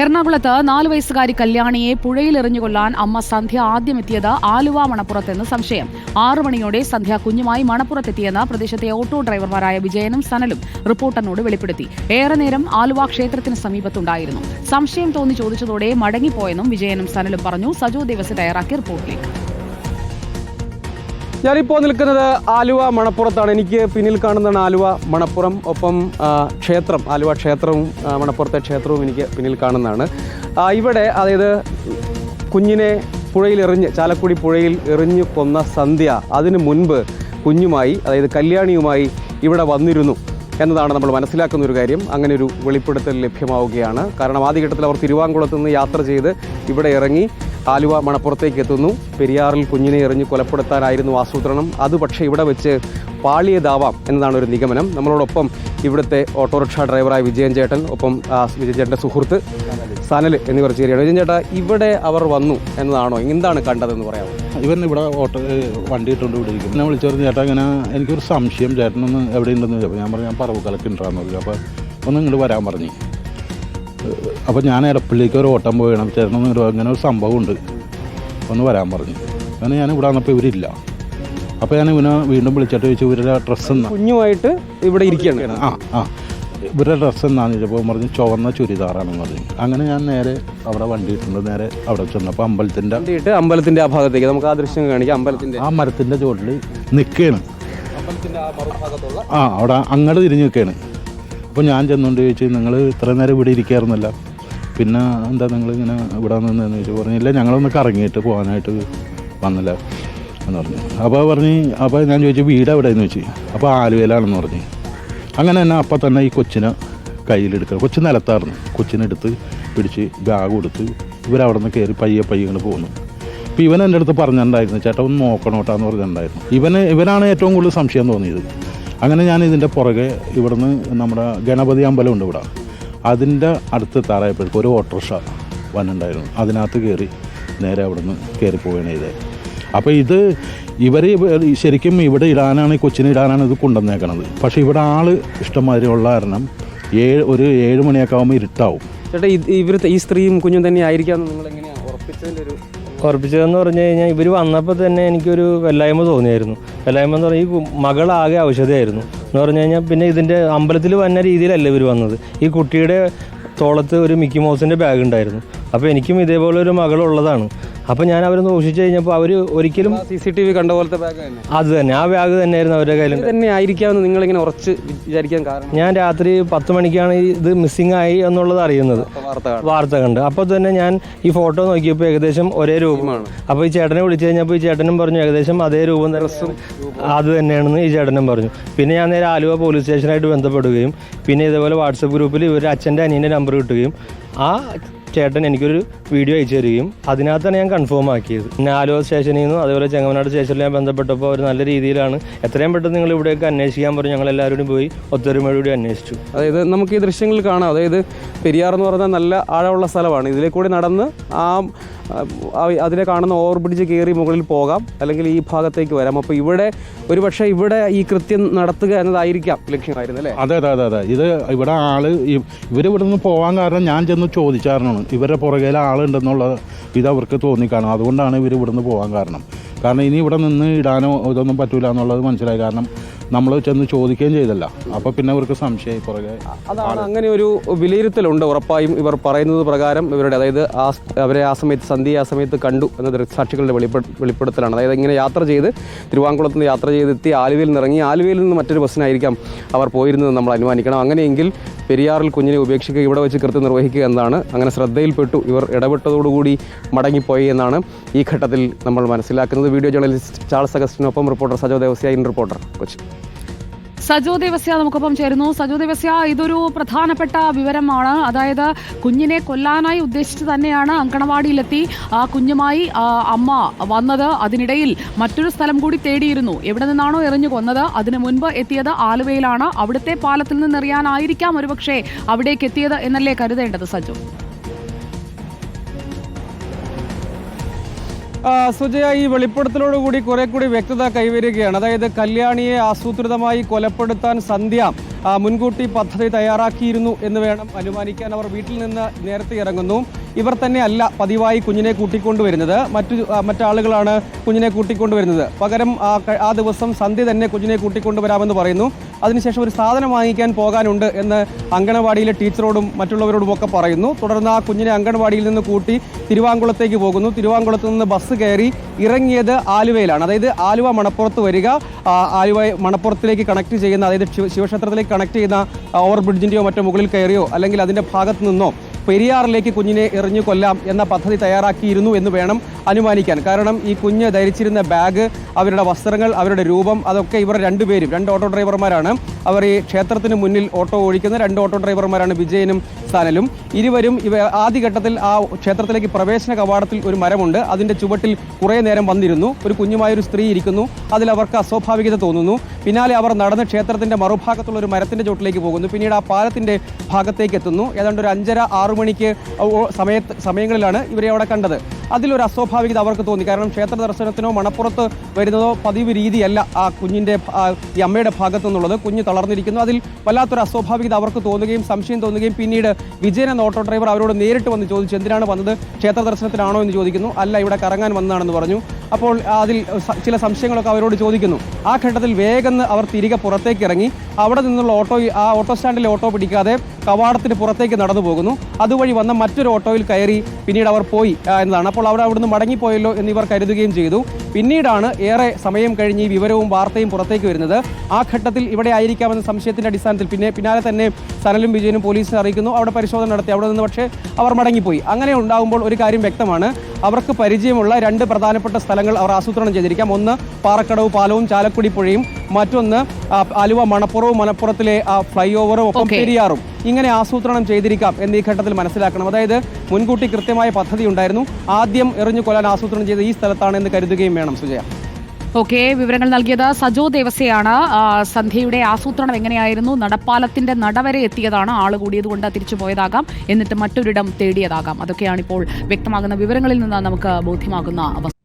എറണാകുളത്ത് നാല് വയസ്സുകാരി കല്യാണിയെ പുഴയിലെറിഞ്ഞു കൊല്ലാൻ അമ്മ സന്ധ്യ ആദ്യമെത്തിയത് ആലുവ മണപ്പുറത്തെന്ന് സംശയം. ആറു മണിയോടെ സന്ധ്യ കുഞ്ഞുമായി മണപ്പുറത്തെത്തിയെന്ന് പ്രദേശത്തെ ഓട്ടോ ഡ്രൈവർമാരായ വിജയനും സനലും റിപ്പോർട്ടറിനോട് വെളിപ്പെടുത്തി. ഏറെ നേരം ആലുവ ക്ഷേത്രത്തിന് സമീപത്തുണ്ടായിരുന്നു. സംശയം തോന്നി ചോദിച്ചതോടെ മടങ്ങിപ്പോയെന്നും വിജയനും സനലും പറഞ്ഞു. സജോ ദേവസ് തയ്യാറാക്കിയ റിപ്പോർട്ടിലേക്ക്. ഞാനിപ്പോൾ നിൽക്കുന്നത് ആലുവ മണപ്പുറത്താണ്. എനിക്ക് പിന്നിൽ കാണുന്നതാണ് ആലുവ മണപ്പുറം. ഒപ്പം ക്ഷേത്രം ആലുവ ക്ഷേത്രവും മണപ്പുറത്തെ ക്ഷേത്രവും എനിക്ക് പിന്നിൽ കാണുന്നതാണ്. ഇവിടെ അതായത് കുഞ്ഞിനെ പുഴയിൽ എറിഞ്ഞ് ചാലക്കുടി പുഴയിൽ എറിഞ്ഞു കൊന്ന സന്ധ്യ അതിനു മുൻപ് കുഞ്ഞുമായി അതായത് കല്യാണിയുമായി ഇവിടെ വന്നിരുന്നു എന്നതാണ് നമ്മൾ മനസ്സിലാക്കുന്ന ഒരു കാര്യം. അങ്ങനെ ഒരു വെളിപ്പെടുത്തൽ ലഭ്യമാവുകയാണ്. കാരണം ആദ്യഘട്ടത്തിൽ അവർ തിരുവാങ്കുളത്ത് നിന്ന് യാത്ര ചെയ്ത് ഇവിടെ ഇറങ്ങി ആലുവ മണപ്പുറത്തേക്ക് എത്തുന്നു പെരിയാറിൽ കുഞ്ഞിനെ എറിഞ്ഞ് കൊലപ്പെടുത്താനായിരുന്നു ആസൂത്രണം. അത് പക്ഷേ ഇവിടെ വെച്ച് പാളിയതാവാം എന്നതാണ് ഒരു നിഗമനം. നമ്മളോടൊപ്പം ഇവിടുത്തെ ഓട്ടോറിക്ഷ ഡ്രൈവറായ വിജയൻ ചേട്ടൻ ഒപ്പം വിജയൻ ചേട്ടന്റെ സുഹൃത്ത് സനൽ എന്നിവർ ചേരുകയാണ്. വിജയൻ ചേട്ടാ ഇവിടെ അവർ വന്നു എന്നതാണോ? എന്താണ് കണ്ടതെന്ന് പറയാം ഇവൻ ഇവിടെ ഓട്ടോ വണ്ടി ഇട്ടുകൊണ്ട് ഇവിടെ ഇരിക്കും എന്നെ വിളിച്ചു ചേട്ടാ ഇങ്ങനെ എനിക്കൊരു സംശയം ചേട്ടനൊന്ന് എവിടെ ഉണ്ടെന്ന് ചോദിച്ചു ഞാൻ പറഞ്ഞു ഞാൻ പറവ് കലക്കിണ്ടാന്ന് പറഞ്ഞു. അപ്പോൾ ഒന്ന് ഇങ്ങോട്ട് വരാൻ പറഞ്ഞു. അപ്പോൾ ഞാൻ എടപ്പള്ളിക്ക് ഒരു ഓട്ടം പോയണം. ചേട്ടനൊന്ന് അങ്ങനെ ഒരു സംഭവം ഉണ്ട് ഒന്ന് വരാൻ പറഞ്ഞു. അങ്ങനെ ഞാൻ ഇവിടെ വന്നപ്പോൾ ഇവരില്ല. അപ്പോൾ ഞാൻ ഇവനെ വീണ്ടും വിളിച്ചിട്ട് ചോദിച്ചു ഇവരുടെ ഡ്രസ്സ് കുഞ്ഞുമായിട്ട് ഇവിടെ ഇരിക്കുകയാണ്. ആ ആ. ഇവരുടെ ഡ്രസ്സ് എന്നാന്ന് ചോദിച്ചപ്പോൾ പറഞ്ഞ് ചുവന്ന ചുരിദാറാണെന്ന് പറഞ്ഞു. അങ്ങനെ ഞാൻ നേരെ അവിടെ വണ്ടി ഇട്ടുണ്ട് നേരെ അവിടെ ചെന്നപ്പോൾ അമ്പലത്തിന്റെ വണ്ടിയിട്ട് അമ്പലത്തിന്റെ ആ ഭാഗത്തേക്ക്. നമുക്ക് ആ ദൃശ്യം കാണിക്കാം. അമ്പലത്തിന്റെ ആ മരത്തിന്റെ ചുവട്ടിൽ നിൽക്കുകയാണ്. ആ അവിടെ അങ്ങോട്ട് തിരിഞ്ഞ് നിൽക്കുകയാണ്. അപ്പോൾ ഞാൻ ചെന്നുകൊണ്ട് ചോദിച്ചു നിങ്ങൾ ഇത്ര നേരം ഇവിടെ ഇരിക്കാറുന്നില്ല പിന്നെ എന്താ നിങ്ങൾ ഇങ്ങനെ ഇവിടെ നിന്നെന്ന് ചോദിച്ചു. പറഞ്ഞില്ല ഞങ്ങളൊന്ന് കറങ്ങിയിട്ട് പോകാനായിട്ട് വന്നില്ല. എന്ന് പറഞ്ഞു. അപ്പോൾ പറഞ്ഞ് അപ്പോൾ ഞാൻ ചോദിച്ചു വീട് എവിടെയെന്ന് ചോദിച്ചു? അപ്പോൾ ആലുവയിലാണെന്ന് പറഞ്ഞു. അങ്ങനെ തന്നെ അപ്പം തന്നെ ഈ കൊച്ചിനെ കയ്യിലെടുക്കുക. കൊച്ചു നിലത്തായിരുന്നു. കൊച്ചിനെടുത്ത് പിടിച്ച് ബാഗ് കൊടുത്ത് ഇവരവിടെ നിന്ന് കയറി പയ്യെ പയ്യങ്ങൾ പോകുന്നു അപ്പോൾ ഇവൻ എന്റെ അടുത്ത് പറഞ്ഞിട്ടുണ്ടായിരുന്നു ചേട്ടൻ ഒന്ന് നോക്കണം കേട്ടോ എന്ന് പറഞ്ഞിട്ടുണ്ടായിരുന്നു. ഇവന് ഇവനാണ് ഏറ്റവും കൂടുതൽ സംശയം തോന്നിയത്. അങ്ങനെ ഞാൻ ഇതിന്റെ പുറകെ ഇവിടുന്ന് നമ്മുടെ ഗണപതി അമ്പലമുണ്ട് ഇവിടെ. അതിന്റെ അടുത്ത് താറായപ്പോഴേക്കും ഒരു ഓട്ടോറിക്ഷ വന്നിട്ടുണ്ടായിരുന്നു. അതിനകത്ത് കയറി നേരെ അവിടുന്ന് കയറി പോവുകയാണ് ചെയ്തത്. അപ്പോൾ ഇത് ഇവർ ശരിക്കും ഇവിടെ ഇടാനാണ് ഈ കൊച്ചിനെ ഇടാനാണ് ഇത് കൊണ്ടുവന്നേക്കണത്. പക്ഷേ ഇവിടെ ആൾ ഇഷ്ടംമാതിരി ഉള്ള കാരണം ഏഴ് ഒരു ഏഴ് മണിയൊക്കെ ആകുമ്പോൾ ഇരുട്ടാവും. ചേട്ടാ ഇവർ ഈ സ്ത്രീയും കുഞ്ഞും തന്നെ ആയിരിക്കാമെന്ന് നിങ്ങൾ എങ്ങനെയാണ് ഉറപ്പിച്ചതിന്റെ ഒരു ഉറപ്പിച്ചതെന്ന് പറഞ്ഞു കഴിഞ്ഞാൽ ഇവർ വന്നപ്പോൾ തന്നെ എനിക്കൊരു വെല്ലായ്മ തോന്നിയായിരുന്നു. വെല്ലായ്മ എന്ന് പറഞ്ഞാൽ ഈ മകളാകെ ഔഷധമായിരുന്നു എന്ന് പറഞ്ഞു കഴിഞ്ഞാൽ പിന്നെ ഇതിന്റെ അമ്പലത്തിൽ വന്ന രീതിയിലല്ല ഇവർ വന്നത്. ഈ കുട്ടിയുടെ തോളത്ത് ഒരു മിക്കി മൗസിന്റെ ബാഗ് ഉണ്ടായിരുന്നു. അപ്പോൾ എനിക്കും ഇതേപോലെ ഒരു മകളുള്ളതാണ്. അപ്പോൾ ഞാൻ അവരെ സൂക്ഷിച്ചു കഴിഞ്ഞപ്പോൾ അവർ ഒരിക്കലും സി സി ടി വി കണ്ട പോലത്തെ ബാഗ് തന്നെ. അത് തന്നെ. ആ ബാഗ് തന്നെയായിരുന്നു അവരുടെ കയ്യിൽ തന്നെ ആയിരിക്കാമെന്ന് നിങ്ങൾ ഇങ്ങനെ ഉറച്ച് വിചാരിക്കാൻ കാരണം. ഞാൻ രാത്രി പത്ത് മണിക്കാണ് ഇത് മിസ്സിംഗ് ആയി എന്നുള്ളത് അറിയുന്നത്. വാർത്ത കാണാം വാർത്ത കണ്ട്. അപ്പോൾ തന്നെ ഞാൻ ഈ ഫോട്ടോ നോക്കിയപ്പോൾ ഏകദേശം ഒരേ രൂപമാണ് അപ്പോൾ ഈ ചേട്ടനെ വിളിച്ചു കഴിഞ്ഞപ്പോൾ ഈ ചേട്ടനും പറഞ്ഞു ഏകദേശം അതേ രൂപം ദിവസം അത് തന്നെയാണെന്ന് ഈ ചേട്ടനും പറഞ്ഞു. പിന്നെ ഞാൻ നേരെ ആലുവ പോലീസ് സ്റ്റേഷനായിട്ട് ബന്ധപ്പെടുകയും പിന്നെ ഇതേപോലെ വാട്സപ്പ് ഗ്രൂപ്പിൽ ഇവർ അച്ഛന്റെ അനിയന്റെ നമ്പർ കിട്ടുകയും ആ ചേട്ടൻ എനിക്കൊരു വീഡിയോ അയച്ചു തരികയും അതിനകത്താണ് ഞാൻ കൺഫേം ആക്കിയത്. നാലോ സ്റ്റേഷനിൽ നിന്നും അതേപോലെ ചെങ്ങമനാട് സ്റ്റേഷനിൽ ഞാൻ ബന്ധപ്പെട്ടപ്പോൾ അവർ നല്ല രീതിയിലാണ് എത്രയും പെട്ടെന്ന് നിങ്ങൾ ഇവിടെയൊക്കെ അന്വേഷിക്കാൻ പറഞ്ഞു. ഞങ്ങൾ എല്ലാവരും പോയി ഒത്തൊരുമയോടുകൂടി അന്വേഷിച്ചു. അതായത് നമുക്ക് ഈ ദൃശ്യങ്ങളിൽ കാണാം. അതായത് പെരിയാർ എന്ന് പറഞ്ഞാൽ നല്ല ആഴമുള്ള സ്ഥലമാണ്. ഇതിലെ കൂടി നടന്ന് ആ ആ, അതിലെ കാണുന്ന ഓവർ ബ്രിഡ്ജ് കയറി മുകളിൽ പോകാം. അല്ലെങ്കിൽ ഈ ഭാഗത്തേക്ക് വരാം. അപ്പോൾ ഇവിടെ ഒരുപക്ഷെ ഇവിടെ ഈ കൃത്യം നടത്തുക എന്നതായിരിക്കാം ലക്ഷ്യമായിരുന്നു അല്ലേ? അതെ അതെ അതെ അതെ. ഇത് ഇവിടെ ആൾ ഇവർ ഇവർ ഇവിടെ നിന്ന് പോകാൻ കാരണം ഞാൻ ചെന്ന് ചോദിച്ചായിരുന്നു ഇവരുടെ പുറകെ ആളുണ്ടെന്നുള്ള ഇത് അവർക്ക് തോന്നിക്കാണും. അതുകൊണ്ടാണ് ഇവർ ഇവിടെ നിന്ന് പോകാൻ കാരണം. കാരണം ഇനി ഇവിടെ നിന്ന് ഇടാനോ ഇതൊന്നും പറ്റൂല എന്നുള്ളത് മനസ്സിലായി. കാരണം നമ്മൾ ചെന്ന് ചോദിക്കുകയും ചെയ്തല്ല. അപ്പോൾ പിന്നെ അവർക്ക് സംശയമായി പുറകെ അതാണ് അങ്ങനെ ഒരു വിലയിരുത്തലുണ്ട് ഉറപ്പായും ഇവർ പറയുന്നത് പ്രകാരം ഇവരുടെ അതായത് ആ അവരെ ആ സമയത്ത് സന്ധ്യ ആ സമയത്ത് കണ്ടു എന്ന ദൃക്സാക്ഷികളുടെ വെളിപ്പെ വെളിപ്പെടുത്തലാണ്. അതായത് ഇങ്ങനെ യാത്ര ചെയ്ത് തിരുവാങ്കുളത്ത് നിന്ന് യാത്ര ചെയ്തെത്തി ആലുവയിൽ നിന്ന് ഇറങ്ങി ആലുവയിൽ നിന്ന് മറ്റൊരു ബസ്സിനായിരിക്കാം അവർ പോയിരുന്നത് നമ്മൾ അനുമാനിക്കണം. അങ്ങനെയെങ്കിൽ പെരിയാറിൽ കുഞ്ഞിനെ ഉപേക്ഷിക്കുക ഇവിടെ വെച്ച് കൃത്യം നിർവഹിക്കുക എന്നാണ് അങ്ങനെ ശ്രദ്ധയിൽപ്പെട്ടു ഇവർ ഇടപെട്ടതോടുകൂടി മടങ്ങിപ്പോയി എന്നാണ് ഈ ഘട്ടത്തിൽ നമ്മൾ മനസ്സിലാക്കുന്നത്. Video journalist Charles അഗസ്റ്റിനൊപ്പം reporter Sajo Devasya in reporter Kochi. Sajo Devasya നമുക്കൊപ്പം ചേരുന്നു. സജോ ദേവസ്യ ഇതൊരു പ്രധാനപ്പെട്ട വിവരമാണ്. അതായത് കുഞ്ഞിനെ കൊല്ലാനായി ഉദ്ദേശിച്ച് തന്നെയാണ് അങ്കണവാടിയിലെത്തി ആ കുഞ്ഞുമായി അമ്മ വന്നത്. അതിനിടയിൽ മറ്റൊരു സ്ഥലം കൂടി തേടിയിരുന്നു. എവിടെ നിന്നാണോ എറിഞ്ഞു കൊന്നത്. അതിനു മുൻപ് എത്തിയത് ആലുവയിലാണ്. അവിടുത്തെ പാലത്തിൽ നിന്നെറിയാനായിരിക്കാം ഒരുപക്ഷെ അവിടേക്ക് എത്തിയത് എന്നല്ലേ കരുതേണ്ടത് സജു? സുജയ ഈ വെളിപ്പെടുത്തലോടുകൂടി കുറെ കൂടി വ്യക്തത കൈവരികയാണ്. അതായത് കല്യാണിയെ ആസൂത്രിതമായി കൊലപ്പെടുത്താൻ സന്ധ്യ മുൻകൂട്ടി പദ്ധതി തയ്യാറാക്കിയിരുന്നു എന്ന് വേണം അനുമാനിക്കാൻ. അവർ വീട്ടിൽ നിന്ന് നേരത്തെ ഇറങ്ങുന്നു. ഇവർ തന്നെ അല്ല പതിവായി കുഞ്ഞിനെ കൂട്ടിക്കൊണ്ടുവരുന്നത്. മറ്റു മറ്റാളുകളാണ് കുഞ്ഞിനെ കൂട്ടിക്കൊണ്ടുവരുന്നത്. പകരം ആ ദിവസം സന്ധ്യ തന്നെ കുഞ്ഞിനെ കൂട്ടിക്കൊണ്ടുവരാമെന്ന് പറയുന്നു. അതിനുശേഷം ഒരു സാധനം വാങ്ങിക്കാൻ പോകാനുണ്ട് എന്ന് അങ്കണവാടിയിലെ ടീച്ചറോടും മറ്റുള്ളവരോടും ഒക്കെ പറയുന്നു. തുടർന്ന് ആ കുഞ്ഞിനെ അങ്കണവാടിയിൽ നിന്ന് കൂട്ടി തിരുവാങ്കുളത്തേക്ക് പോകുന്നു. തിരുവാങ്കുളത്ത് നിന്ന് ബസ് കയറി ഇറങ്ങിയത് ആലുവയിലാണ്. അതായത് ആലുവ മണപ്പുറത്ത് വരിക ആലുവ മണപ്പുറത്തിലേക്ക് കണക്ട് ചെയ്യുന്ന അതായത് ശിവ- ശിവക്ഷേത്രത്തിലേക്ക് കണക്ട് ചെയ്യുന്ന ഓവർ ബ്രിഡ്ജിന്റെയോ മറ്റോ മുകളിൽ കയറിയോ അല്ലെങ്കിൽ അതിന്റെ ഭാഗത്ത് നിന്നോ പെരിയാറിലേക്ക് കുഞ്ഞിനെ എറിഞ്ഞു കൊല്ലാം എന്ന പദ്ധതി തയ്യാറാക്കിയിരുന്നു എന്ന് വേണം അനുമാനിക്കാൻ. കാരണം ഈ കുഞ്ഞ് ധരിച്ചിരുന്ന ബാഗ് അവരുടെ വസ്ത്രങ്ങൾ അവരുടെ രൂപം അതൊക്കെ ഇവർ രണ്ടുപേരും രണ്ട് ഓട്ടോ ഡ്രൈവർമാരാണ്. അവർ ഈ ക്ഷേത്രത്തിന് മുന്നിൽ ഓട്ടോ ഓടിക്കുന്ന രണ്ട് ഓട്ടോ ഡ്രൈവർമാരാണ് വിജയനും സനലും ഇരുവരും ഇവ ആദ്യഘട്ടത്തിൽ ആ ക്ഷേത്രത്തിലേക്ക് പ്രവേശന കവാടത്തിൽ ഒരു മരമുണ്ട്. അതിന്റെ ചുവട്ടിൽ കുറേ നേരം വന്നിരുന്നു. ഒരു കുഞ്ഞുമായൊരു സ്ത്രീ ഇരിക്കുന്നു. അതിൽ അവർക്ക് അസ്വാഭാവികത തോന്നുന്നു. പിന്നാലെ അവർ നടന്ന് ക്ഷേത്രത്തിന്റെ മറുഭാഗത്തുള്ള ഒരു മരത്തിന്റെ ചുവട്ടിലേക്ക് പോകുന്നു. പിന്നീട് ആ പാലത്തിന്റെ ഭാഗത്തേക്ക് എത്തുന്നു. ഏതാണ്ട് ഒരു അഞ്ചര ആറു മണിക്ക് സമയത്ത് സമയങ്ങളിലാണ് ഇവരെ അവിടെ കണ്ടത്. അതിലൊരു അസ്വാഭാവികത അവർക്ക് തോന്നി. കാരണം ക്ഷേത്ര ദർശനത്തിനോ മണപ്പുറത്ത് വരുന്നതോ പതിവ് രീതിയല്ല ആ കുഞ്ഞിന്റെ ഈ അമ്മയുടെ ഭാഗത്തു നിന്നുള്ളത് കുഞ്ഞ് തളർന്നിരിക്കുന്നു. അതിൽ വല്ലാത്തൊരു അസ്വാഭാവികത അവർക്ക് തോന്നുകയും സംശയം തോന്നുകയും പിന്നീട് വിജയൻ എന്ന ഓട്ടോ ഡ്രൈവർ അവരോട് നേരിട്ട് വന്ന് ചോദിച്ചു എന്തിനാണ് വന്നത്? ക്ഷേത്ര ദർശനത്തിനാണോ? എന്ന് ചോദിക്കുന്നു. അല്ല ഇവിടെ കറങ്ങാൻ വന്നതാണെന്ന് പറഞ്ഞു. അപ്പോൾ അതിൽ ചില സംശയങ്ങളൊക്കെ അവരോട് ചോദിക്കുന്നു. ആ ഘട്ടത്തിൽ വേഗം അവർ തിരികെ പുറത്തേക്ക് ഇറങ്ങി. അവിടെ നിന്നുള്ള ഓട്ടോ ആ ഓട്ടോ സ്റ്റാൻഡിലെ ഓട്ടോ പിടിക്കാതെ കവാടത്തിന് പുറത്തേക്ക് നടന്നു പോകുന്നു. അതുവഴി വന്ന മറ്റൊരു ഓട്ടോയിൽ കയറി പിന്നീട് അവർ പോയി എന്നതാണ്. അപ്പോൾ അവർ അവിടുന്ന് മടങ്ങിപ്പോയല്ലോ എന്നിവർ കരുതുകയും ചെയ്തു. പിന്നീടാണ് ഏറെ സമയം കഴിഞ്ഞ് ഈ വിവരവും വാർത്തയും പുറത്തേക്ക് വരുന്നത്. ആ ഘട്ടത്തിൽ ഇവിടെ ആയിരിക്കാമെന്ന സംശയത്തിന്റെ അടിസ്ഥാനത്തിൽ പിന്നെ പിന്നാലെ തന്നെ സനലും വിജയനും പോലീസിനെ അറിയിക്കുന്നു. അവിടെ പരിശോധന നടത്തി അവിടെ നിന്ന് പക്ഷേ അവർ മടങ്ങിപ്പോയി. അങ്ങനെ ഉണ്ടാകുമ്പോൾ ഒരു കാര്യം വ്യക്തമാണ്. അവർക്ക് പരിചയമുള്ള രണ്ട് പ്രധാനപ്പെട്ട സ്ഥലങ്ങൾ അവർ ആസൂത്രണം ചെയ്തിരിക്കാം. ഒന്ന് പാറക്കടവ് പാലവും ചാലക്കുടി പുഴയും. മറ്റൊന്ന് അലുവ ആലുവ മണപ്പുറവും മണപ്പുറത്തിലെ ആ ഫ്ലൈ ഓവറും ഒപ്പം പെരിയാറും. ഇങ്ങനെ ആസൂത്രണം ചെയ്തിരിക്കാം എന്ന് ഈ ഘട്ടത്തിൽ മനസ്സിലാക്കണം. അതായത് മുൻകൂട്ടി കൃത്യമായ പദ്ധതി ഉണ്ടായിരുന്നു. ആദ്യം എറിഞ്ഞു കൊല്ലാൻ ആസൂത്രണം ചെയ്ത ഈ സ്ഥലത്താണ് എന്ന് കരുതുകയും വേണം സുജയ. ഓക്കെ വിവരങ്ങൾ നൽകിയത് സജോ ദേവസയാണ്. സന്ധ്യയുടെ ആസൂത്രണം എങ്ങനെയായിരുന്നു? നടപ്പാലത്തിന്റെ നടവരെ എത്തിയതാണ്. ആൾ കൂടിയതുകൊണ്ട് തിരിച്ചു പോയതാകാം. എന്നിട്ട് മറ്റൊരിടം തേടിയതാകാം. അതൊക്കെയാണ് ഇപ്പോൾ വ്യക്തമാകുന്ന വിവരങ്ങളിൽ നിന്ന് നമുക്ക് ബോധ്യമാകുന്ന അവസ്ഥ.